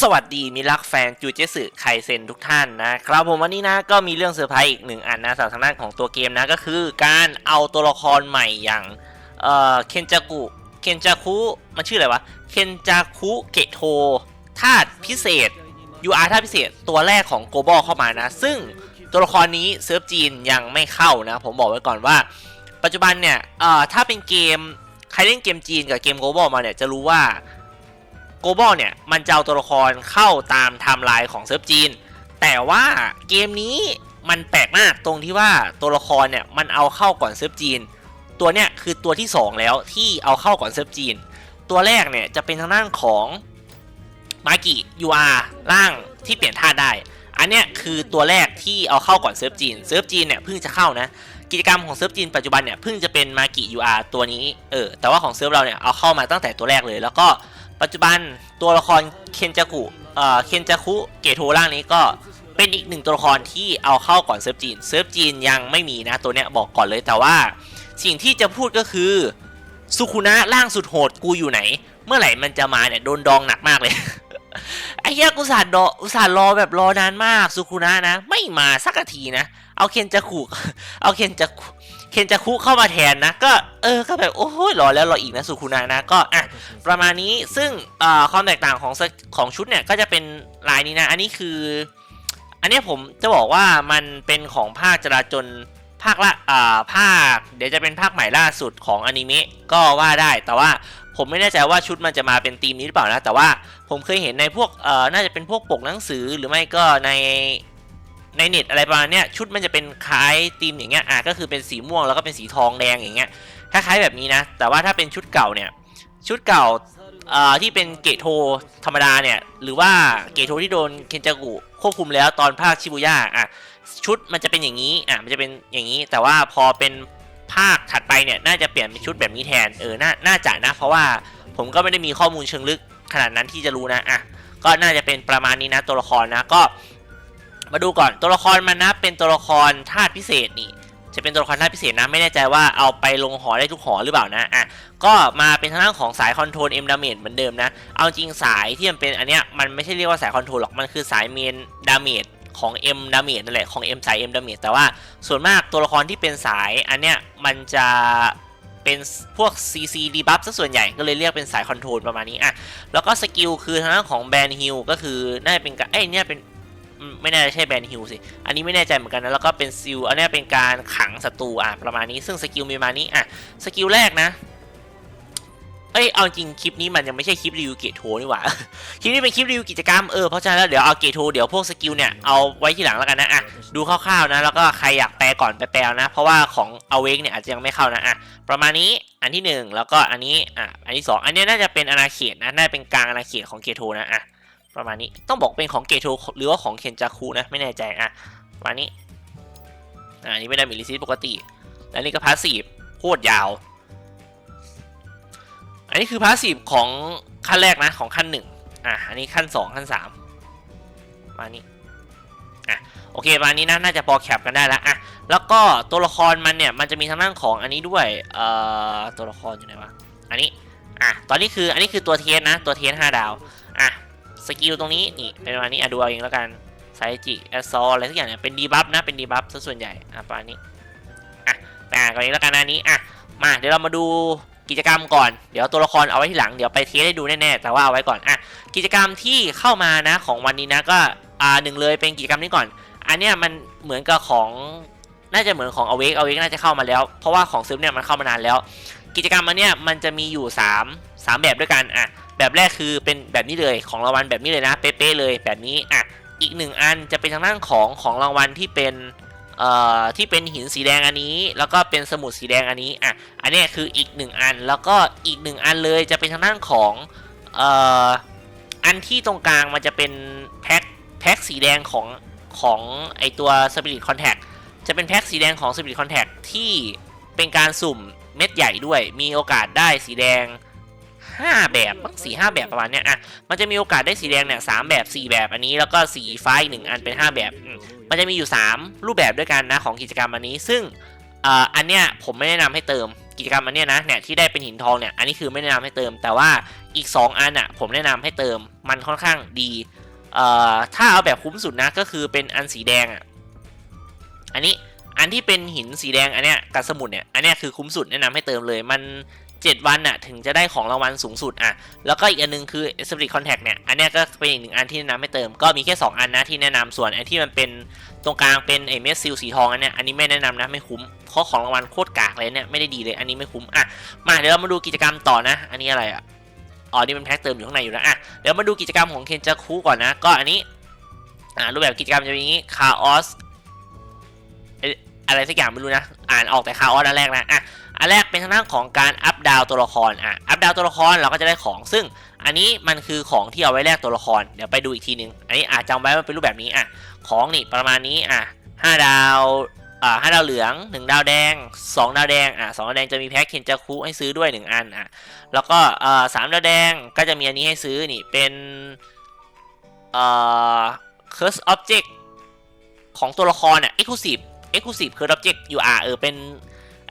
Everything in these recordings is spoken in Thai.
สวัสดีมิรักแฟนจูเจสึไคเซนทุกท่านนะครับผมวันนี้นะก็มีเรื่องเซอร์ไพรส์อีกหนึ่งอันนะสำหรับทางด้านของตัวเกมนะก็คือการเอาตัวละครใหม่อย่างเอ่อเคนจากุเคนจาคุมันชื่ออะไรวะเคนจาคุเกโทธาตุพิเศษ UR ธาตุพิเศษตัวแรกของโกบอลเข้ามานะ ซึ่งตัวละครนี้เซิร์ฟจีนยังไม่เข้านะ ผมบอกไว้ก่อนว่า ปัจจุบันเนี่ยเอ่อถ้าเป็นเกมใครเล่นเกมจีนกับเกมโกบอลมาเนี่ยจะรู้ว่า โกบอลเนี่ยมันจะเอาตัวละครเข้าตามไทม์ไลน์ของเซิร์ฟจีน แต่ว่าเกมนี้มันแปลกมากตรงที่ว่าตัวละครเนี่ยมันเอาเข้าก่อนเซิร์ฟจีน ตัวเนี่ยคือตัวที่ 2 แล้วที่เอาเข้าก่อนเซิร์ฟจีน ตัวแรกเนี่ยจะเป็นทางด้านของมากิ UR ร่างที่เปลี่ยนท่าได้ อันเนี้ยคือตัวแรกที่เอาเข้าก่อนเซิร์ฟจีน เซิร์ฟจีนเนี่ยเพิ่งจะเข้านะ กิจกรรมของเซิร์ฟจีนปัจจุบันเนี่ยเพิ่งจะเป็นมากิ UR ตัวนี้ เออ แต่ว่าของเซิร์ฟเราเนี่ยเอาเข้ามาตั้งแต่ตัวแรกเลย แล้วก็ ปัจจุบันตัวละครเคนจากุเอ่อเคนจาคุเกโทร่างนี้ก็เป็นอีกหนึ่งตัวละครที่เอาเข้าก่อนเซิร์ฟจีนเซิร์ฟจีนยังไม่มีนะตัวเนี้ยบอกก่อนเลยแต่ว่า สิ่งที่จะพูดก็คือสุคุนะร่างสุดโหดกูอยู่ไหน เมื่อไหร่มันจะมาเนี่ยโดนดองหนักมากเลยไอ้เหี้ยกูอุตสาห์รออุตส่าห์รอแบบรอนานมากสุคุนะนะ ไม่มาสักทีนะ เอาเคนจะคุเอาเคนจะคุ เคนจะคุเข้ามาแทนนะ ก็เออก็แบบโอ้ยรอแล้วรออีกนะสุคุนะนะก็อะประมาณนี้ซึ่งอ่อความแตกต่างของของชุดเนี่ยก็จะเป็นลายนี้นะ อันนี้คือ อันนี้ผมจะบอกว่ามันเป็นของภาคจราจนภาคละอ่าภาค เดี๋ยวจะเป็นภาคใหม่ล่าสุดของอนิเมะก็ว่าได้แต่ว่าผมไม่แน่ใจว่าชุดมันจะมาเป็นธีมนี้หรือเปล่านะ แต่ว่าผมเคยเห็นในพวกเอ่อน่าจะเป็นพวกปกหนังสือหรือไม่ก็ใน ในเน็ตอะไรประมาณเนี้ยชุดมันจะเป็นคล้ายธีมอย่างเงี้ยอะก็คือเป็นสีม่วงแล้วก็เป็นสีทองแดงอย่างเงี้ยคล้ายๆแบบนี้นะ แต่ว่าถ้าเป็นชุดเก่าเนี่ยชุดเก่าเอ่อที่เป็นเกตโทธรรมดาเนี่ยหรือว่าเกตโทที่โดนเคนจากุควบคุมแล้วตอนภาคชิบุย่าอะชุดมันจะเป็นอย่างนี้อะมันจะเป็นอย่างนี้ แต่ว่าพอเป็นภาคถัดไปเนี่ยน่าจะเปลี่ยนเป็นชุดแบบนี้แทนเออน่าน่าจะนะ เพราะว่าผมก็ไม่ได้มีข้อมูลเชิงลึกขนาดนั้นที่จะรู้นะอะก็น่าจะเป็นประมาณนี้นะตัวละครนะก็ มาดูก่อนตัวละครมันนะเป็นตัวละครธาตุพิเศษนี่ จะเป็นตัวละครธาตุพิเศษนะไม่แน่ใจว่าเอาไปลงหอได้ทุกหอหรือเปล่านะอะก็มาเป็นทางด้านของสายคอนโทรลเอ็มดาเมจเหมือนเดิมนะ เอาจริงสายที่มันเป็นอันเนี้ยมันไม่ใช่เรียกว่าสายคอนโทรลหรอกมันคือสายเมนดาเมจของ M ดาเมจนั่นแหละของ M สาย M ดาเมจแต่ว่าส่วนมากตัวละครที่เป็นสายอันเนี้ยมันจะเป็นพวก CC debuff ซะส่วนใหญ่ก็เลยเรียกเป็นสายคอนโทรลประมาณนี้อะแล้วก็สกิลคือทางด้านของแบนฮิลก็คือน่าจะเป็นการเอ้เนี่ยเป็น ไม่น่าจะใช่แบนฮิลสิ อันนี้ไม่แน่ใจเหมือนกันนะ แล้วก็เป็นซิล อันนี้เป็นการขังศัตรูอะประมาณนี้ ซึ่งสกิลมีมานี้อะ สกิลแรกนะ เอ้ย เอาจริงคลิปนี้มันยังไม่ใช่คลิปรีวิวเกตโทนี่หว่า คลิปนี้เป็นคลิปรีวิวกิจกรรมเออ เพราะฉะนั้นแล้วเดี๋ยวเอาเกตโทเดี๋ยวพวกสกิลเนี่ยเอาไว้ทีหลังแล้วกันนะอะ ดูคร่าวๆนะ แล้วก็ใครอยากแปลก่อนไปแปลนะ เพราะว่าของ Awake เนี่ยอาจจะยังไม่เข้านะอะ ประมาณนี้ อันที่หนึ่งแล้วก็อันนี้ อะ อันที่สองอันนี้น่าจะเป็นอาณาเขตนะ น่าจะเป็นกลางอาณาเขตของเกตโทนะอะ ประมาณนี้ต้องบอกเป็นของเกโทหรือว่าของเคนจาคุนะไม่แน่ใจอะประมาณนี้อ่าอันนี้ไม่ได้มีลิซิสปกติ และนี่ก็พาสซีฟโคตรยาว อันนี้คือพาสซีฟของขั้นแรกนะของขั้นหนึ่งอะอันนี้ขั้นสองขั้นสามประมาณนี้อะโอเคประมาณนี้นะน่าจะพอแคปกันได้แล้วอะแล้วก็ตัวละครมันเนี่ยมันจะมีทางด้านของอันนี้ด้วยเอ่อตัวละครอยู่ไหนวะอันนี้อะตอนนี้คืออันนี้คือตัวเทสนะตัวเทสห้าดาวอะ สกิลตรงนี้นี่เป็นประมาณนี้อะดูเอาเองแล้วกันไซจิแอสซออะไรทุกอย่างเนี่ยเป็นดีบัฟนะเป็นดีบัฟซะส่วนใหญ่อะประมาณนี้อะไปอ่านกันนี้แล้วกันอันนี้อะมาเดี๋ยวเรามาดูกิจกรรมก่อน เดี๋ยวตัวละครเอาไว้ที่หลัง เดี๋ยวไปเทสให้ดูแน่ๆ แต่ว่าเอาไว้ก่อน อะ กิจกรรมที่เข้ามานะของวันนี้นะก็ อ่าหนึ่งเลยเป็นกิจกรรมนี้ก่อน อันเนี้ยมันเหมือนกับของ น่าจะเหมือนของ Awake Awake น่าจะเข้ามาแล้ว เพราะว่าของซึมเนี่ยมันเข้ามานานแล้ว กิจกรรมอันเนี้ยมันจะมีอยู่ 3 3 แบบด้วยกัน อะ แบบแรกคือเป็นแบบนี้เลยของรางวัลแบบนี้เลยนะเป๊ะๆเลยแบบนี้อะอีกหนึ่งอันจะเป็นทางด้านของของรางวัลที่เป็นเอ่อที่เป็นหินสีแดงอันนี้ แล้วก็เป็นสมุดสีแดงอันนี้อะอันนี้คืออีกหนึ่งอันแล้วก็อีกหนึ่งอันเลยจะเป็นทางด้านของเอ่ออันที่ตรงกลางมันจะเป็นแพ็คแพ็คสีแดงของของไอตัว Spirit Contact จะเป็นแพ็คสีแดงของ Spirit Contact ที่เป็นการสุ่มเม็ดใหญ่ด้วย มีโอกาสได้สีแดง 5 แบบบ้างสี่ห้าแบบประมาณเนี้ยอะมันจะมีโอกาสได้สีแดงเนี่ยสามแบบ 4 แบบอันนี้แล้วก็สีฟ้าอีกหนึ่งอันเป็น 5 แบบ มันจะมีอยู่ 3 รูปแบบด้วยกันนะของกิจกรรมอันนี้ซึ่งเอ่ออันเนี้ยผมไม่แนะนำให้เติมกิจกรรมอันเนี้ยนะเนี่ยที่ได้เป็นหินทองเนี่ยอันนี้คือไม่แนะนำให้เติม แต่ว่าอีก 2 อันอะผมแนะนำให้เติมมันค่อนข้างดีเอ่อถ้าเอาแบบคุ้มสุดนะก็คือเป็นอันสีแดงอะอันนี้อันที่เป็นหินสีแดงอันเนี้ยกับสมุดเนี่ยอันเนี้ยคือคุ้มสุดแนะนำให้เติมเลยมัน 7 วันน่ะถึงจะได้ของรางวัลสูงสุดอะ แล้วก็อีกอันนึงคือ Spirit Contact เนี่ย อันนี้ก็เป็นอีกหนึ่งอันที่แนะนำให้เติม ก็มีแค่ 2 อันนะที่แนะนำส่วนไอ้ที่มันเป็นตรงกลางเป็นไอ้เม็ดซิลสีทองอันเนี้ยอันนี้ไม่แนะนำนะไม่คุ้ม เพราะของรางวัลโคตรกากเลยเนี่ยไม่ได้ดีเลยอันนี้ไม่คุ้มอะมาเดี๋ยวเรามาดูกิจกรรมต่อนะ อันนี้อะไรอะอ๋อนี่มันแพ็คเติมอยู่ข้างในอยู่นะอะเดี๋ยวมาดูกิจกรรมของเคนจาคุก่อนนะ ก็อันนี้อ่ารูปแบบกิจกรรมจะเป็นอย่างนี้คาออสอะไรสักอย่างไม่รู้นะ อ่านออกแต่คาออสอันแรกนะอะ อันแรกเป็นทางด้านของการอัพดาวตัวละครอะอัพดาวตัวละครเราก็จะได้ของซึ่งอันนี้มันคือของที่เอาไว้แลกตัวละครเดี๋ยวไปดูอีกทีนึงอันนี้อาจจำไว้ว่าเป็นรูปแบบนี้อะของนี่ประมาณนี้อะห้าดาวอ่าห้าดาวเหลืองหนึ่งดาวแดงสองดาวแดงอะสองดาวแดงจะมีแพ็คเคนจาคุให้ซื้อด้วยหนึ่งอันอะแล้วก็อ่าสามดาวแดงก็จะมีอันนี้ให้ซื้อนี่เป็นเอ่อ curse object ของตัวละครอะ exclusive exclusive curse object UR เออเป็น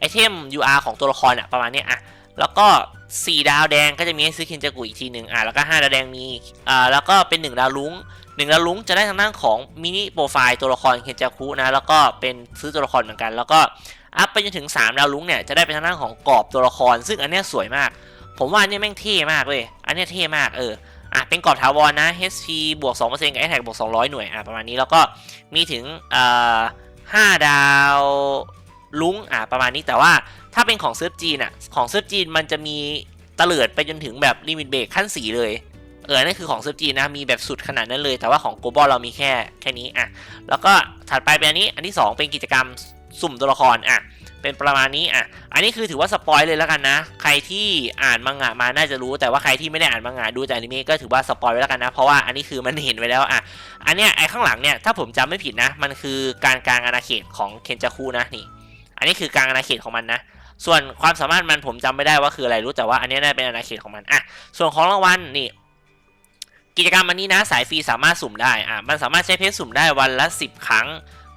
ไอเทม UR ของตัวละครอะประมาณนี้อะแล้วก็ 4 ดาวแดงก็จะมีให้ซื้อเคนจากุอีกทีหนึ่งอะแล้วก็ 5 ดาวแดงมีอ่าแล้วก็เป็น 1 ดาวลุ้ง1ดาวลุ้งจะได้ทางด้านของมินิโปรไฟล์ตัวละครเคนจาคุนะแล้วก็เป็นซื้อตัวละครเหมือนกัน แล้วก็อัพไปจนถึง 3 ดาวลุ้งเนี่ยจะได้เป็นทางด้านของกรอบตัวละคร ซึ่งอันเนี้ยสวยมาก ผมว่าอันเนี้ยแม่งเท่มากเลยอันเนี้ยเท่มากเอออะเป็นกรอบถาวรนะ HP บวก2%กับ Attack บวก200 หน่วยอะประมาณนี้แล้วก็มีถึงอ่า5ดาว ลุงอะประมาณนี้แต่ว่าถ้าเป็นของเซิร์ฟจีนอะของเซิร์ฟจีนมันจะมีตะเลิดไปจนถึงแบบลิมิตเบรกขั้นสีเลยเออนั่นคือของเซิร์ฟจีนนะมีแบบสุดขนาดนั้นเลย แต่ว่าของโกบอลเรามีแค่แค่นี้อะแล้วก็ถัดไปเป็นอันนี้อันที่ 2 เป็นกิจกรรมสุ่มตัวละครอะเป็นประมาณนี้อะ อันนี้คือถือว่าสปอยเลยแล้วกันนะ ใครที่อ่านมังงะมาน่าจะรู้ แต่ว่าใครที่ไม่ได้อ่านมังงะดูแต่อนิเมะก็ถือว่าสปอยไว้แล้วกันนะ เพราะว่าอันนี้คือมันเห็นไว้แล้วอะ อันเนี้ยไอ้ข้างหลังเนี่ยถ้าผมจำไม่ผิดนะ มันคือการกลางอาณาเขตของเคนจาคุนะนี่ อันนี้คือกลางอาณาเขตของมันนะ ส่วนความสามารถมันผมจำไม่ได้ว่าคืออะไรรู้แต่ว่าอันนี้น่าเป็นอาณาเขตของมันอะส่วนของรางวัลนี่ กิจกรรมอันนี้นะสายฟรีสามารถสุ่มได้อะมันสามารถใช้เพชรสุ่มได้วันละ 10 ครั้ง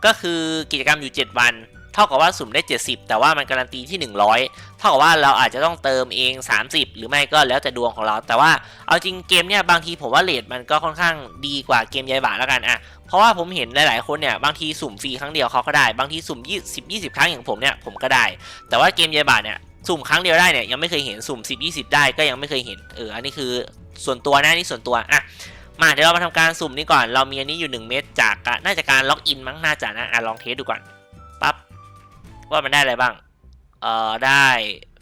ก็คือกิจกรรมอยู่ 7 วัน เท่ากับว่าสุ่มได้ 70 แต่ว่ามันการันตีที่ 100 เท่ากับว่าเราอาจจะต้องเติมเอง 30 หรือไม่ก็แล้วแต่ดวงของเรา แต่ว่าเอาจริงเกมเนี่ยบางทีผมว่าเลทมันก็ค่อนข้างดีกว่าเกมยายบาแล้วกันอะเพราะว่าผมเห็นหลาย ๆ คนเนี่ยบางทีสุ่มฟรีครั้งเดียวเขาก็ได้ บางทีสุ่ม20 20 ครั้งอย่างผมเนี่ยผมก็ได้ แต่ว่าเกมยายบาเนี่ยสุ่มครั้งเดียวได้เนี่ยยังไม่เคยเห็นสุ่ม 10 20 ได้ก็ยังไม่เคยเห็นเอออันนี้คือส่วนตัวนะนี่ส่วนตัวอะมาเดี๋ยวเรามาทำการสุ่มนี้ก่อน เรามีอันนี้อยู่ 1 เม็ดจากน่าจะการล็อกอินมั้งน่าจะนะอะลองเทสดูก่อน ว่ามันได้อะไรบ้าง เอ่อ ได้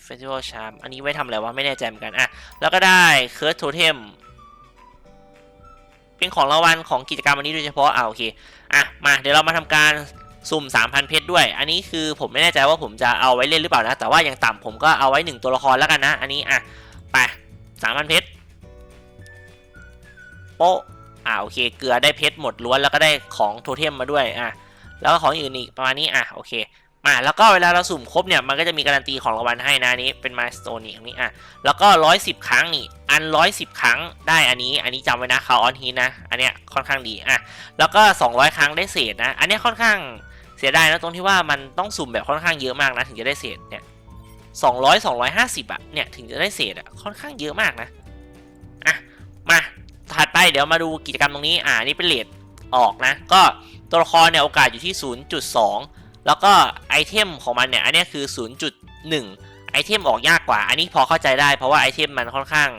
Festival Charm อันนี้ไว้ทำอะไรวะ ไม่แน่ใจเหมือนกัน อะ แล้วก็ได้ Curse Totem เป็นของรางวัลของกิจกรรมวันนี้โดยเฉพาะอ่าโอเค อะ มา เดี๋ยวเรามาทำการสุ่ม 3,000 เพชรด้วย อันนี้คือผมไม่แน่ใจว่าผมจะเอาไว้เล่นหรือเปล่านะ แต่ว่าอย่างต่ำผมก็เอาไว้ 1 ตัวละครแล้วกันนะ อันนี้ อะ ไป 3,000 เพชร โป๊ะ อ่าโอเค เกลือได้เพชรหมดล้วน แล้วก็ได้ของโทเทมมาด้วย อะ แล้วก็ของอื่นอีกประมาณนี้ อะ โอเค มาแล้วก็เวลาเราสุ่มครบเนี่ยมันก็จะมีการันตีของรางวัลให้นะนี้เป็นมาสโตนนี่ตรงนี้อะแล้วก็ร้อยสิบครั้งนี่อันร้อยสิบครั้งได้อันนี้ อันนี้จำไว้นะคาออนฮีนะ อันเนี้ยค่อนข้างดีอะแล้วก็ 200 ครั้งได้เศษนะ อันเนี้ยค่อนข้างเสียดายนะตรงที่ว่ามันต้องสุ่มแบบค่อนข้างเยอะมากนะ ถึงจะได้เศษเนี่ย200 250อะเนี่ยถึงจะได้เศษอะค่อนข้างเยอะมากนะอะมาถัดไปเดี๋ยวมาดูกิจกรรมตรงนี้อ่านี่เป็นเลทออกนะ ก็ตัวละครเนี่ยโอกาสอยู่ที่ 0.2 แล้วก็ไอเทมของมันเนี่ยอันนี้คือ 0.1 ไอเทมออกยากกว่า อันนี้พอเข้าใจได้เพราะว่าไอเทมมันค่อนข้าง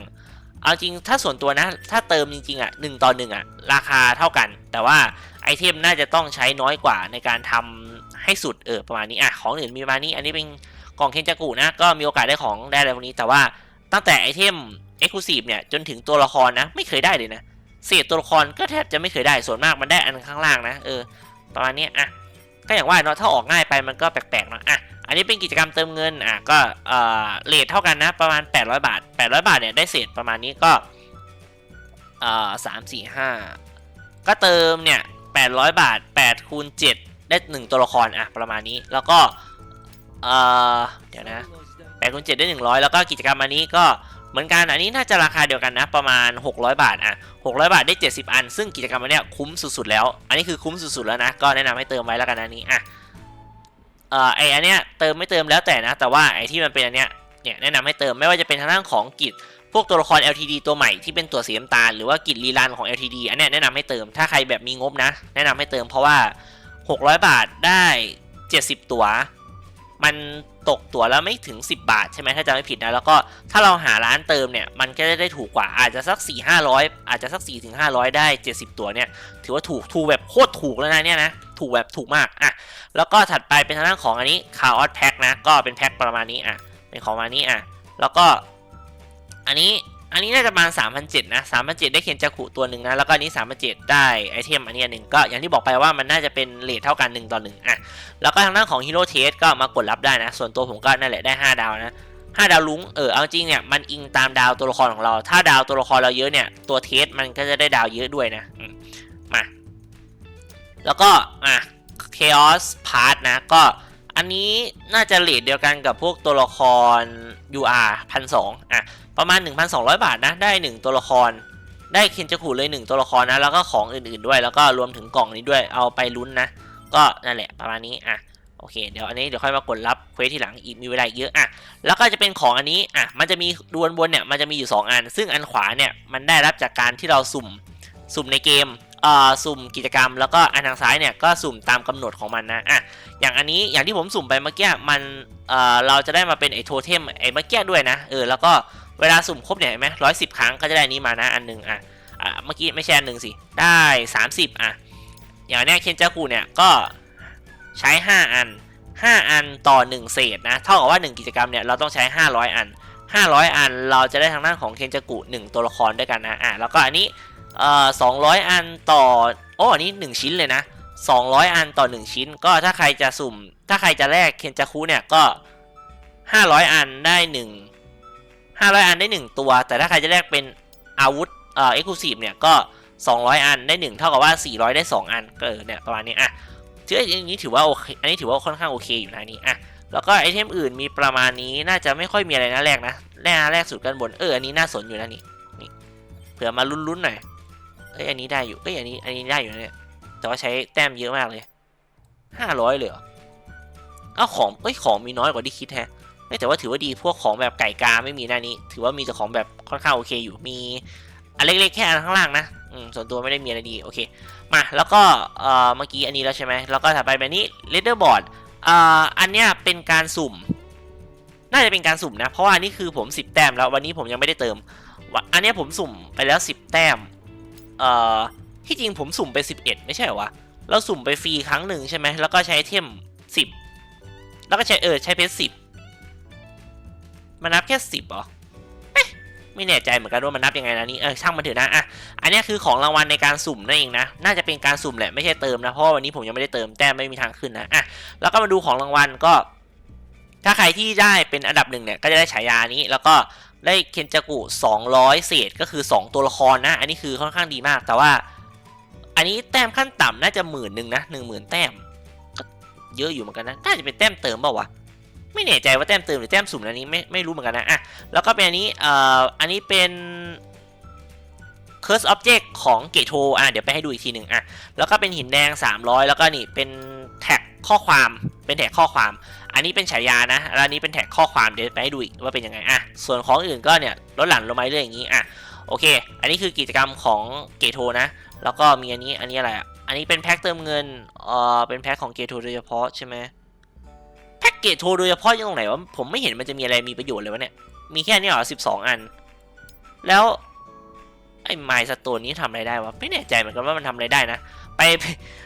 เอาจริงถ้าส่วนตัวนะ ถ้าเติมจริงๆอะหนึ่งต่อหนึ่งอะราคาเท่ากัน แต่ว่าไอเทมน่าจะต้องใช้น้อยกว่าในการทำให้สุดเออประมาณนี้อะของอื่นมีประมาณนี้ อันนี้เป็นกล่องเคนจากุนะก็มีโอกาสได้ของได้อะไรพวกนี้ แต่ว่าตั้งแต่ไอเทมเอ็กซ์คลูซีฟเนี่ยจนถึงตัวละครนะไม่เคยได้เลยนะเศษตัวละครก็แทบจะไม่เคยได้ส่วนมากมันได้อันข้างล่างนะเออประมาณนี้อะ ก็อย่างว่าเนาะถ้าออกง่ายไปมันก็แปลกๆเนาะอะอันนี้เป็นกิจกรรมเติมเงินอะก็เอ่อเลทเท่ากันนะประมาณ 800 บาท 800 บาทเนี่ยได้เศษประมาณนี้ก็เอ่อสามสี่ห้าก็เติมเนี่ย 800 บาท8คูณ7ได้1ตัวละครอะประมาณนี้แล้วก็เอ่อเดี๋ยวนะ8คูณ7ได้ 100 แล้วก็กิจกรรมอันนี้ก็ เหมือนกันอันนี้น่าจะราคาเดียวกันนะ ประมาณ 600 บาทอะ600 บาทได้ 70 อัน ซึ่งกิจกรรมอันเนี้ยคุ้มสุดๆแล้ว อันนี้คือคุ้มสุดๆแล้วนะ ก็แนะนำให้เติมไว้แล้วกันอันนี้อะเอ่อไออันเนี้ยเติมไม่เติมแล้วแต่นะ แต่ว่าไอที่มันเป็นอันเนี้ยเนี่ยแนะนำให้เติมไม่ว่าจะเป็นทางด้านของกิจพวกตัวละคร LTD ตัวใหม่ที่เป็นตัวสีน้ำตาลหรือว่ากิจรีรันของ LTD อันเนี้ยแนะนำให้เติมถ้าใครแบบมีงบนะ แนะนำให้เติมเพราะว่า 600 บาทได้ 70 ตัว มันตกตัวแล้วไม่ถึง 10 บาทใช่ไหมถ้าจำไม่ผิดนะแล้วก็ถ้าเราหาร้านเติมเนี่ยมันก็จะได้ถูกกว่าอาจจะสัก 4 500 อาจจะสัก4ถึง500 ได้ 70 ตัวเนี่ยถือว่าถูกถูกแบบโคตรถูกแล้วนะเนี่ยนะถูกแบบถูกมากอะแล้วก็ถัดไปเป็นทางด้านของอันนี้คาร์ออสแพ็คนะก็เป็นแพ็คประมาณนี้อะเป็นของประมาณนี้อะแล้วก็อันนี้ อันนี้น่าจะประมาณ3,007นะ3,007ได้เคนจักุตัวหนึ่งนะ แล้วก็อันนี้3,007ได้ไอเทมอันนี้อันหนึ่งก็อย่างที่บอกไปว่ามันน่าจะเป็นเลทเท่ากัน1ต่อ1อะ แล้วก็ทางด้านของฮีโร่เทสก็มากดรับได้นะ ส่วนตัวผมก็นั่นแหละได้ 5 ดาวนะ5ดาวลุงเออเอาจริงเนี่ยมันอิงตามดาวตัวละครของเรา ถ้าดาวตัวละครเราเยอะเนี่ยตัวเทสมันก็จะได้ดาวเยอะด้วยนะมมาแล้วก็อะ Chaos Part นะก็ อันนี้น่าจะเลทเดียวกันกับพวกตัวละคร UR พันสองอะประมาณ 1,200 บาทนะ ได้ 1 ตัวละคร ได้เคนจักุเลย 1 ตัวละครนะ แล้วก็ของอื่นๆด้วย แล้วก็รวมถึงกล่องนี้ด้วย เอาไปลุ้นนะ ก็นั่นแหละประมาณนี้อะโอเค เดี๋ยวอันนี้เดี๋ยวค่อยมากดรับเควสทีหลังอีกมีเวลาเยอะอะแล้วก็จะเป็นของอันนี้อะมันจะมีดวนบนเนี่ยมันจะมีอยู่ 2 อัน ซึ่งอันขวาเนี่ยมันได้รับจากการที่เราสุ่มสุ่มในเกม สุ่มกิจกรรม แล้วก็อันทางซ้ายเนี่ยก็สุ่มตามกำหนดของมันนะอะอย่างอันนี้อย่างที่ผมสุ่มไปเมื่อกี้มันเเราจะได้มาเป็นไอ้โทเทมไอ้เมื่อกี้ด้วยนะเออแล้วก็เวลาสุ่มครบเนี่ยเห็นไหมร้อยสิบครั้งก็จะได้นี้มานะอันหนึ่งอะเมื่อกี้ไม่ใช่อันหนึ่งสิได้ 30 อะ อย่างเนี้ยเคนจักุเนี่ยก็ใช้ 5 อัน 5 อันต่อ 1 เศษนะเท่ากับว่า 1 กิจกรรมเนี่ยเราต้องใช้ 500 อัน 500 อันเราจะได้ทางด้านของเคนจักุ1ตัวละครด้วยกันนะอะแล้วก็อันนี้ เอ่อ200อันต่อโอ้อันนี้1ชิ้นเลยนะ200อันต่อ1ชิ้น ก็ถ้าใครจะสุ่ม ถ้าใครจะแลกเคนจักุเนี่ยก็500อันได้1 500อันได้1ตัว แต่ถ้าใครจะแลกเป็นอาวุธเอ่อ exclusive เนี่ยก็200อันได้1เท่ากับว่า400ได้2อันก็เออเนี่ยประมาณนี้อะถืออันนี้ถือว่าโอเคอันนี้ถือว่าค่อนข้างโอเคอยู่นะนนี้อะแล้วก็ไอเทมอื่นมีประมาณนี้น่าจะไม่ค่อยมีอะไรนะแรกนะแรกแรกสุดกันบนเอออันนี้น่าสนอยู่นะนี่นี่เผื่อมาลุ้นๆหน่อย เอ้ยอันนี้ได้อยู่เอ้ยอันนี้อันนี้ได้อยู่เนี่ยแต่ว่าใช้แต้มเยอะมากเลย500เลยเหรอเอ้าของเอ้ยของมีน้อยกว่าที่คิดแฮะแต่ว่าถือว่าดีพวกของแบบไก่กาไม่มีหน้านี้ ถือว่ามีแต่ของแบบค่อนข้างโอเคอยู่มีอันเล็กๆแค่อันข้างล่างนะอืมส่วนตัวไม่ได้มีอะไรดีโอเคมาแล้วก็เอ่อเมื่อกี้อันนี้แล้วใช่ไหมแล้วก็ถัดไปแบบนี้ leaderboard อ่าอันเนี้ยเป็นการสุ่ม น่าจะเป็นการสุ่มนะ เพราะว่าอันนี้คือผม 10 แต้มแล้ววันนี้ผมยังไม่ได้เติม อันเนี้ยผมสุ่มไปแล้ว 10 แต้ม เอ่อที่จริงผมสุ่มไป 11 ไม่ใช่เหรอวะเราสุ่มไปฟรีครั้งหนึ่งใช่ไหมแล้วก็ใช้เทม 10 แล้วก็ใช้เออใช้เพชร10มันนับแค่10เหรอไม่แน่ใจเหมือนกันว่ามันนับยังไงนะนี่เออช่างมันเถอะนะอะอันนี้คือของรางวัลในการสุ่มนั่นเองนะน่าจะเป็นการสุ่มแหละไม่ใช่เติมนะเพราะวันนี้ผมยังไม่ได้เติมแต้มไม่มีทางขึ้นนะอะแล้วก็มาดูของรางวัลก็ ถ้าใครที่ได้เป็นอันดับหนึ่งเนี่ยก็จะได้ฉายานี้ แล้วก็ ได้เคนจักุ200 เศษก็คือ 2 ตัวละครนะ อันนี้คือค่อนข้างดีมาก แต่ว่า อันนี้แต้มขั้นต่ำน่าจะหมื่นหนึ่งนะหนึ่งหมื่นแต้มก็เยอะอยู่เหมือนกันนะ น่าจะเป็นแต้มเติมเปล่าวะ ไม่แน่ใจว่าแต้มเติมหรือแต้มสุ่มอันนี้ไม่ไม่รู้เหมือนกันนะอะแล้วก็เป็นอันนี้เอ่ออันนี้เป็น Curse Object ของเกโทอะเดี๋ยวไปให้ดูอีกทีหนึ่งอะแล้วก็เป็นหินแดง 300 แล้วก็นี่เป็นแท็กข้อความเป็นแท็กข้อความ อันนี้เป็นฉายานะ แล้วอันนี้เป็นแท็กข้อความเดี๋ยวไปให้ดูอีกว่าเป็นยังไงอะส่วนของอื่นก็เนี่ยลดหลั่นลงมาเรื่อยอย่างนี้อะโอเค อันนี้คือกิจกรรมของเกโทนะ แล้วก็มีอันนี้อันนี้อะไรอะอันนี้เป็นแพ็คเติมเงินเอ่อเป็นแพ็คของเกโทโดยเฉพาะใช่ไหมแพ็คเกโทโดยเฉพาะยังตรงไหนวะผมไม่เห็นมันจะมีอะไรมีประโยชน์เลยวะเนี่ยมีแค่นี้เหรอ12อัน แล้วไอ้ไมล์สโตนนี้ทำอะไรได้วะไม่แน่ใจเหมือนกันว่ามันทำอะไรได้นะ ไป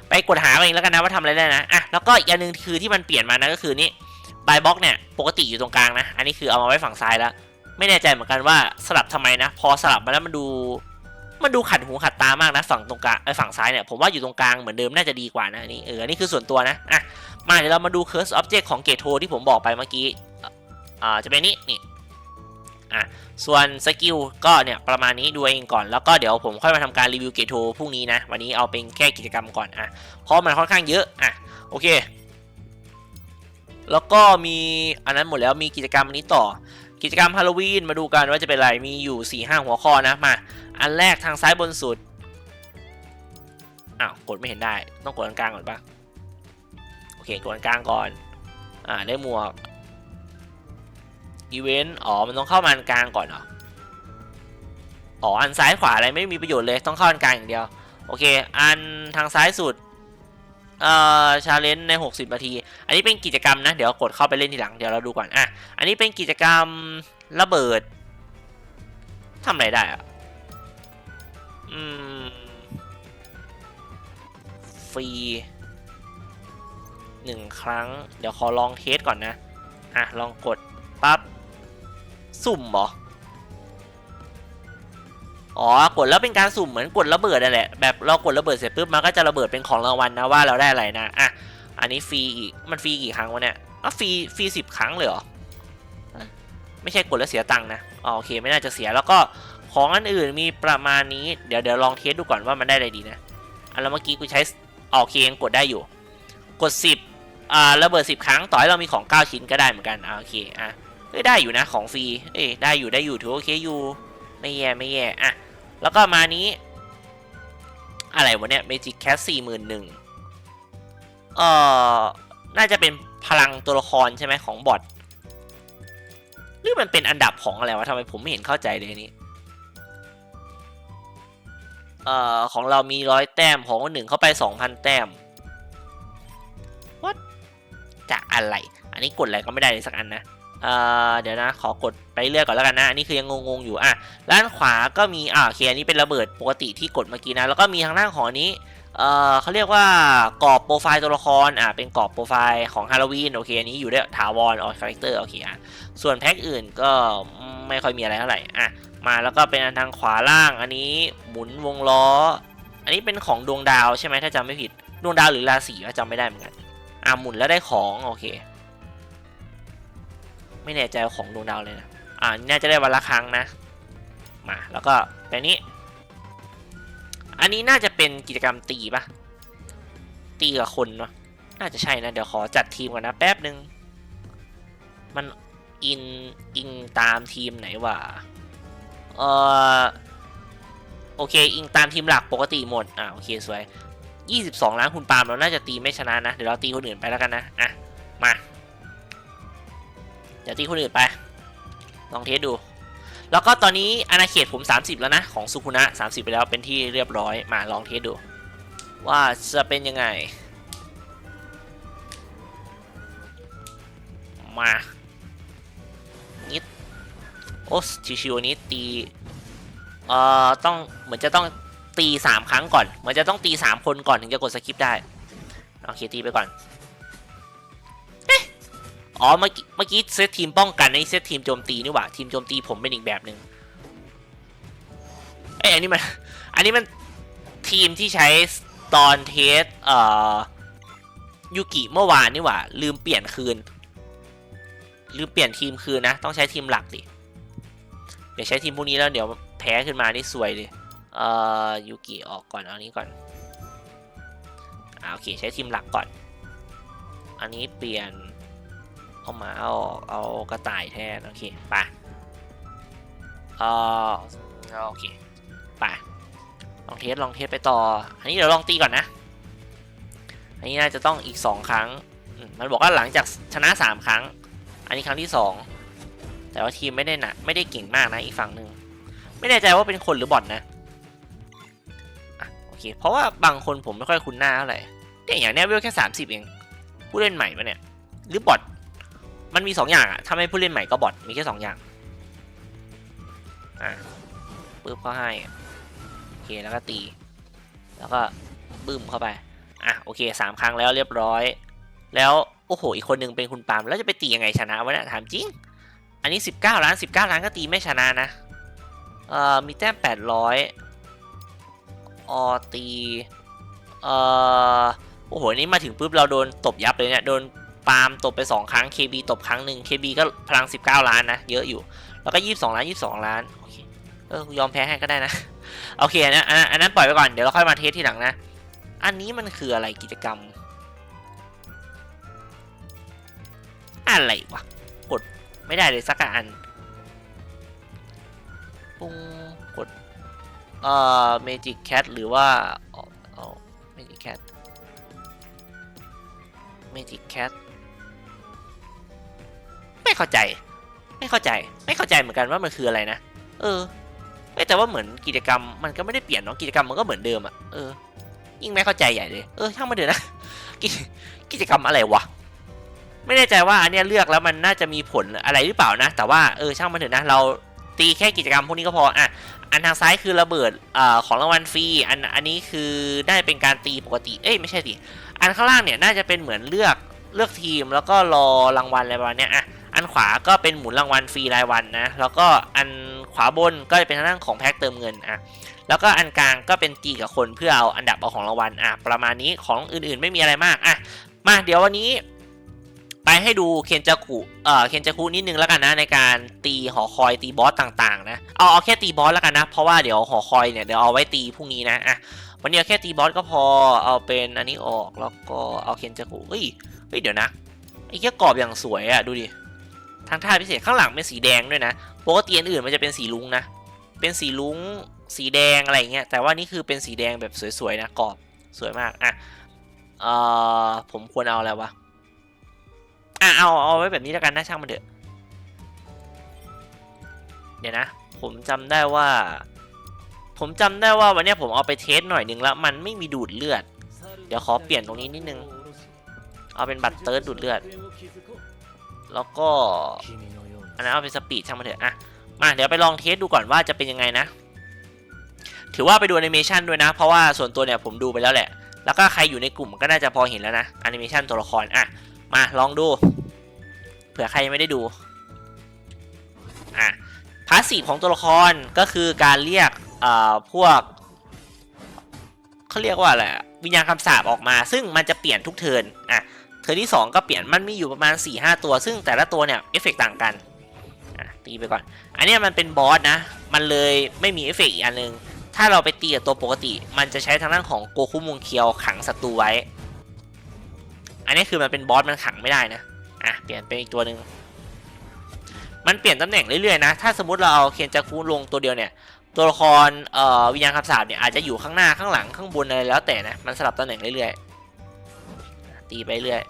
ไปกดหาเองแล้วกันนะว่าทำอะไรได้นะอะแล้วก็อีกอันหนึ่งคือที่มันเปลี่ยนมานะก็คือนี่บายบ็อกเนี่ยปกติอยู่ตรงกลางนะ อันนี้คือเอามาไว้ฝั่งซ้ายแล้ว ไม่แน่ใจเหมือนกันว่าสลับทำไมนะ พอสลับมาแล้วมันดู มันดูขัดหูขัดตามากนะฝั่งตรงกลางไอ้ฝั่งซ้ายเนี่ยผมว่าอยู่ตรงกลางเหมือนเดิมน่าจะดีกว่านะนี่เออนนี้คือส่วนตัวนะอะมาเดี๋ยวเรามาดู Curse Object ของเกโทที่ผมบอกไปเมื่อกี้อ่าจะเป็นนี้นี่ อะส่วนสกิลก็เนี่ยประมาณนี้ดูเองก่อนแล้วก็เดี๋ยวผมค่อยมาทำการรีวิวเกโทพรุ่งนี้นะ วันนี้เอาเป็นแค่กิจกรรมก่อนอะเพราะมันค่อนข้างเยอะอะโอเค แล้วก็มีอันนั้นหมดแล้วมีกิจกรรมอันนี้ต่อ กิจกรรมฮาโลวีนมาดูกันว่าจะเป็นอะไรมีอยู่4ี่ห้าหัวข้อนะมาอันแรกทางซ้ายบนสุดอ้าวกดไม่เห็นได้ต้องกดกลางก่อนปะโอเคกดกลางก่อนอ่าได้หมวก อีเวนต์ อ๋อ มันต้องเข้ามาอันกลางก่อนเหรอ อ๋อ อันซ้ายขวาอะไรไม่มีประโยชน์เลย ต้องเข้าอันกลางอย่างเดียว โอเค อันทางซ้ายสุด เอ่อ ชาเลนจ์ใน 60 นาที อันนี้เป็นกิจกรรมนะ เดี๋ยวกดเข้าไปเล่นทีหลัง เดี๋ยวเราดูก่อน อะ อันนี้เป็นกิจกรรมระเบิด ทำอะไรได้อะอืม ฟรีหนึ่งครั้ง เดี๋ยวขอลองเทสก่อนนะ อะ ลองกดปั๊บ สุ่มเหรอ อ๋อ กดแล้วเป็นการสุ่มเหมือนกดระเบิดนั่นแหละ แบบเรากดระเบิดเสร็จปุ๊บมันก็จะระเบิดเป็นของรางวัลนะว่าเราได้อะไรนะ อะ อันนี้ฟรีอีก มันฟรีกี่ครั้งวะเนี่ยอะฟรีฟรีสิบครั้งเลยเหรอ ไม่ใช่กดแล้วเสียตังค์นะอ๋อโอเคไม่น่าจะเสียแล้วก็ของอันอื่นมีประมาณนี้ เดี๋ยวเดี๋ยวลองเทสดูก่อนว่ามันได้อะไรดีนะ อันแล้วเมื่อกี้กูใช้อ๋อโอเคยังกดได้อยู่ กดสิบอ่าระเบิดสิบครั้งต่อให้เรามีของเก้าชิ้นก็ได้เหมือนกันอ่าโอเคอะ เอ้ยได้อยู่นะของฟรี เอ้ยได้อยู่ได้อยู่ถือโอเคอยู่ไม่แย่ไม่แย่อะแล้วก็มานี้ อะไรวะเนี่ย Magic Cat สี่หมื่นหนึ่งเอ่อ น่าจะเป็นพลังตัวละครใช่ไหมของบอทหรือมันเป็นอันดับของอะไรวะทำไมผมไม่เห็นเข้าใจเลยนี่เอ่อของเรามีร้อยแต้มของคนหนึ่งเข้าไปสองพันแต้ม what จะอะไร อันนี้กดอะไรก็ไม่ได้เลยสักอันนะ เดี๋ยวนะขอกดไปเรื่อยก่อนแล้วกันนะอันนี้คือยังงงๆอยู่อะด้านขวาก็มีอ่าโอเคอันนี้เป็นระเบิดปกติที่กดเมื่อกี้นะแล้วก็มีทางด้านของอันนี้เอ่อเขาเรียกว่ากรอบโปรไฟล์ตัวละครอ่าเป็นกรอบโปรไฟล์ของฮาโลวีนโอเคอันนี้อยู่ได้ถาวรออคาแรคเตอร์โอเคอะส่วนแพ็คอื่นก็ไม่ค่อยมีอะไรเท่าไหร่อะมาแล้วก็เป็นอันทางขวาล่างอันนี้หมุนวงล้อ อันนี้เป็นของดวงดาวใช่ไหมถ้าจำไม่ผิดดวงดาวหรือราศีก็จำไม่ได้เหมือนกันอะหมุนแล้วได้ของโอเค ไม่แน่ใจของดวงดาวเลยนะ อ่าน่าจะได้วันละครั้งนะ มาแล้วก็แบบนี้ อันนี้น่าจะเป็นกิจกรรมตีปะตีกับคนเนาะน่าจะใช่นะ เดี๋ยวขอจัดทีมก่อนนะแป๊บหนึ่งมันอินอิงตามทีมไหนวะเออโอเค อิงตามทีมหลักปกติหมด อ่าโอเคสวย 22 ล้านคุณปาล์มเราน่าจะตีไม่ชนะนะ เดี๋ยวเราตีคนอื่นไปแล้วกันนะ อะ มา เดี๋ยวตีคนอื่นไป ลองเทสดู แล้วก็ตอนนี้อาณาเขตผม 30 แล้วนะ ของสุคุนะ 30 ไปแล้วเป็นที่เรียบร้อยมาลองเทสดู ว่าจะเป็นยังไง มานิดโอ้ชิวๆนี้ตีเอ่อต้องเหมือนจะต้องตี 3 ครั้งก่อน เหมือนจะต้องตี 3 คนก่อนถึงจะกดสกิปได้โอเคตีไปก่อน อ๋อเมื่อกี้เมื่อกี้เซตทีมป้องกันในเซตทีมโจมตีนี่หว่าทีมโจมตีผมเป็นอีกแบบหนึ่งเอ้อันนี้มันอันนี้มันทีมที่ใช้ตอนเทสเอ่อยูกิเมื่อวานนี่หว่า ลืมเปลี่ยนคืน ลืมเปลี่ยนทีมคืนนะ ต้องใช้ทีมหลักดิเดี๋ยวใช้ทีมพวกนี้แล้วเดี๋ยวแพ้ขึ้นมานี่สวยเลยเอ่อยูกิออกก่อนเอานี้ก่อนอ่าโอเคใช้ทีมหลักก่อน อันนี้เปลี่ยน เอาหมาเอาอก เอากระต่ายแทน โอเคไปเออโอเคไปลองเทส ลองเทสไปต่อ อันนี้เดี๋ยวลองตีก่อนนะ อันนี้น่าจะต้องอีก 2 ครั้ง มันบอกว่าหลังจากชนะ 3 ครั้ง อันนี้ครั้งที่ 2 แต่ว่าทีมไม่ได้หนะไม่ได้เก่งมากนะอีกฝั่งหนึ่ง ไม่แน่ใจว่าเป็นคนหรือบอทนะอะโอเค เพราะว่าบางคนผมไม่ค่อยคุ้นหน้าเท่าไหร่เนี่ยอย่างเนี้ยเวลแค่ 30 เอง ผู้เล่นใหม่ปะเนี่ย หรือบอท มันมีสองอย่างอะถ้าไม่ผู้เล่นใหม่ก็บอทมีแค่สองอย่างอะปึ๊บเขาให้โอเคแล้วก็ตี แล้วก็บึ้มเข้าไปอะโอเคสามครั้งแล้วเรียบร้อย แล้วโอ้โหอีกคนหนึ่งเป็นคุณปาล์มแล้วจะไปตียังไงชนะวะเนี่ยถามจริง อันนี้สิบเก้าล้านสิบเก้าล้านก็ตีไม่ชนะนะเอ่อมีแต้มแปดร้อยออตีเอ่อโอ้โหนี่มาถึงปุ๊บเราโดนตบยับเลยเนี่ยโดน ปาล์มตบไป 2 ครั้ง KB ตบครั้งหนึ่ง KB ก็พลัง 19 ล้านนะ เยอะอยู่ แล้วก็ 22 ล้าน 22 ล้าน โอเค เออยอมแพ้ให้ก็ได้นะ โอเคอันนั้นอันนั้นปล่อยไปก่อน เดี๋ยวเราค่อยมาเทสทีหลังนะ อันนี้มันคืออะไรกิจกรรม อะไรวะ กดไม่ได้เลยสักอันปุ้งกด เอ่อ Magic Cat หรือว่าอ๋ออ๋อ Magic Cat Magic Cat ไม่ เข้าใจ ไม่เข้าใจ ไม่เข้าใจเหมือนกันว่ามันคืออะไรนะ เออแต่ว่าเหมือนกิจกรรมมันก็ไม่ได้เปลี่ยนเนาะกิจกรรมมันก็เหมือนเดิมอะเออ ยิ่งไม่เข้าใจใหญ่เลย เออช่างมันเถอะนะกิจกิจกรรมอะไรวะไม่แน่ใจว่าอันเนี้ยเลือกแล้วมันน่าจะมีผลอะไรหรือเปล่านะ แต่ว่าเออช่างมันเถอะนะ เราตีแค่กิจกรรมพวกนี้ก็พออะอันทางซ้ายคือระเบิดอ่าของรางวัลฟรีอันอันนี้คือได้เป็นการตีปกติเอ้ยไม่ใช่สิอันข้างล่างเนี่ยน่าจะเป็นเหมือนเลือกเลือกทีมแล้วก็รอรางวัลอะไรประมาณเนี้ยอะ อันขวาก็เป็นหมุนรางวัลฟรีรายวันนะ แล้วก็อันขวาบนก็จะเป็นทางด้านของแพ็กเติมเงินอะ แล้วก็อันกลางก็เป็นตีกับคนเพื่อเอาอันดับเอาของรางวัลอะประมาณนี้ของอื่นๆไม่มีอะไรมากอะมาเดี๋ยววันนี้ไปให้ดูเคนจากุเอ่อ เคนจากุนิดนึงแล้วกันนะในการตีหอคอยตีบอสต่างๆนะ เอาเอาแค่ตีบอสแล้วกันนะ เพราะว่าเดี๋ยวหอคอยเนี่ยเดี๋ยวเอาไว้ตีพรุ่งนี้นะอะวันนี้เอาแค่ตีบอสก็พอ เอาเป็นอันนี้ออกแล้วก็เอาเคนจากุเฮ้ย เฮ้ยเดี๋ยวนะไอ้แค่กรอบอย่างสวยอะดูดิ ทางท่าพิเศษข้างหลังเป็นสีแดงด้วยนะปกติอันอื่นมันจะเป็นสีลุ้งนะ เป็นสีลุ้งสีแดงอะไรเงี้ย แต่ว่านี่คือเป็นสีแดงแบบสวยๆนะกรอบสวยมากอะเออผมควรเอาอะไรวะอะเอาเอาไว้แบบนี้แล้วกันนะช่างมันเถอะเดี๋ยวนะ ผมจำได้ว่า ผมจำได้ว่าวันนี้ผมเอาไปเทสหน่อยนึงแล้วมันไม่มีดูดเลือด เดี๋ยวขอเปลี่ยนตรงนี้นิดนึง เอาเป็นบัตรเติร์ดดูดเลือด แล้วก็อันนั้นเอาเป็นสปีดช่างมันเถอะอะมาเดี๋ยวไปลองเทสดูก่อนว่าจะเป็นยังไงนะ ถือว่าไปดูแอนิเมชันด้วยนะ เพราะว่าส่วนตัวเนี่ยผมดูไปแล้วแหละ แล้วก็ใครอยู่ในกลุ่มก็น่าจะพอเห็นแล้วนะแอนิเมชันตัวละครอะมาลองดู เผื่อใครยังไม่ได้ดูอะพาสซีฟของตัวละครก็คือการเรียกเอ่อพวกเขาเรียกว่าอะไรวิญญาณคำสาปออกมา ซึ่งมันจะเปลี่ยนทุกเทินอะ เทิร์นที่2ก็เปลี่ยนมันมีอยู่ประมาณ 4-5 ตัว ซึ่งแต่ละตัวเนี่ยเอฟเฟกต่างกันตีไปก่อน อันนี้มันเป็นบอสนะ มันเลยไม่มีเอฟเฟกอีกอันนึง ถ้าเราไปตีกับตัวปกติ มันจะใช้ทางด้านของโกคุมุงเคียวขังศัตรูไว้ อันนี้คือมันเป็นบอสมันขังไม่ได้นะ อะเปลี่ยนเป็นอีกตัวหนึ่งมันเปลี่ยนตำแหน่งเรื่อยๆนะ ถ้าสมมติเราเอาเคียนจักฟุลงตัวเดียวเนี่ย ตัวละครเอ่อวิญญาณคำสาปเนี่ยอาจจะอยู่ข้างหน้าข้างหลังข้างบนอะไรแล้วแต่นะ มันสลับตำแหน่งเรื่อยๆ ตีไปเรื่อย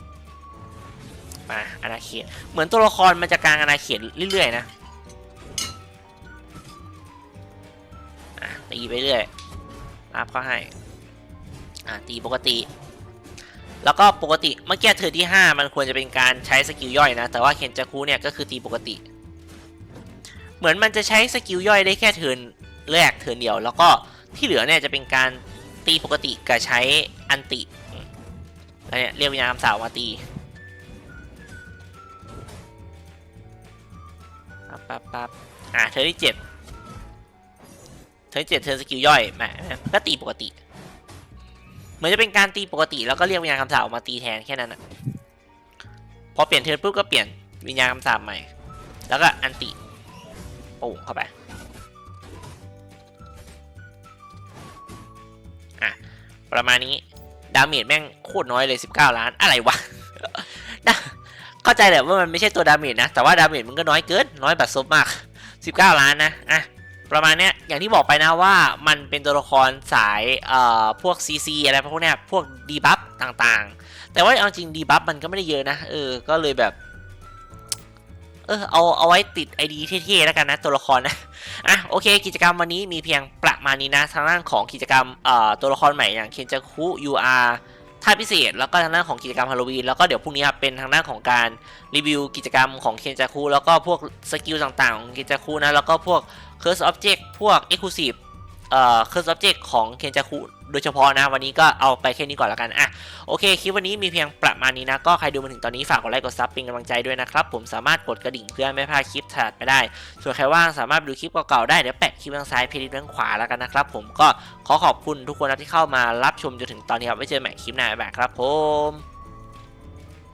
มาอาณาเขตเหมือนตัวละครมันจะกลางอาณาเขตเรื่อยๆนะตีไปเรื่อยรับก็ให้อะตีปกติ แล้วก็ปกติเมื่อกี้เทิร์นที่ 5 มันควรจะเป็นการใช้สกิลย่อยนะ แต่ว่าเคนจัคุเนี่ยก็คือตีปกติ เหมือนมันจะใช้สกิลย่อยได้แค่เทินแรกเทินเดียว แล้วก็ที่เหลือเนี่ยจะเป็นการตีปกติกับใช้อันติ เนี่ยเรียกวิญญาณคำสาวมาตีปั๊บปั๊บปั๊บอะเทิร์นที่7เทิร์นเจ็ดเทิร์นสกิลย่อยแหมก็ตีปกติเหมือนจะเป็นการตีปกติ แล้วก็เรียกวิญญาณคำสาปออกมาตีแทนแค่นั้นอะพอเปลี่ยนเทิร์นปุ๊บก็เปลี่ยนวิญญาณคำสาปใหม่ แล้วก็อันติโป่งเข้าไปอะประมาณนี้ ดาเมจแม่งโคตรน้อยเลย 19 ล้านอะไรวะนะเข้าใจแหละว่ามันไม่ใช่ตัวดาเมจนะ แต่ว่าดาเมจมันก็น้อยเกิน น้อยแบบซบมาก 19 ล้านนะอะประมาณเนี้ยอย่างที่บอกไปนะว่ามันเป็นตัวละครสายเอ่อพวก CC อะไรพวกเนี้ยพวกดีบัฟต่างๆ แต่ว่าเอาจริงดีบัฟมันก็ไม่ได้เยอะนะเออก็เลยแบบ เออเอาเอาไว้ติด ID เท่ๆแล้วกันนะตัวละครนะอะโอเค กิจกรรมวันนี้มีเพียงประมาณนี้นะทางด้านของกิจกรรมเอ่อตัวละครใหม่อย่างเคนจัคุ UR ท่าพิเศษ แล้วก็ทางด้านของกิจกรรมฮาโลวีนแล้วก็เดี๋ยวพรุ่งนี้ครับเป็นทางด้านของการรีวิวกิจกรรมของเคนจัคุแล้วก็พวกสกิลต่างๆของเคนจัคุนะแล้วก็พวก Curse Object พวก Exclusive เอ่อ Curse Object ของเคนจัคุโดยเฉพาะนะ วันนี้ก็เอาไปแค่นี้ก่อนแล้วกัน อะ โอเค คลิปวันนี้มีเพียงประมาณนี้นะ ก็ใครดูมาถึงตอนนี้ฝากกดไลค์ กดซับเป็นกำลังใจด้วยนะครับ ผมสามารถกดกระดิ่งเพื่อไม่พลาดคลิปถัดไปได้ ส่วนใครว่างสามารถดูคลิปเก่าๆได้ เดี๋ยวแปะคลิปทางซ้ายเพลย์ด้านขวาแล้วกันนะครับ ผมก็ขอขอบคุณทุกคนนะที่เข้ามารับชมจนถึงตอนนี้ครับ ไว้เจอกันใหม่คลิปหน้าบ๊ายบายครับผม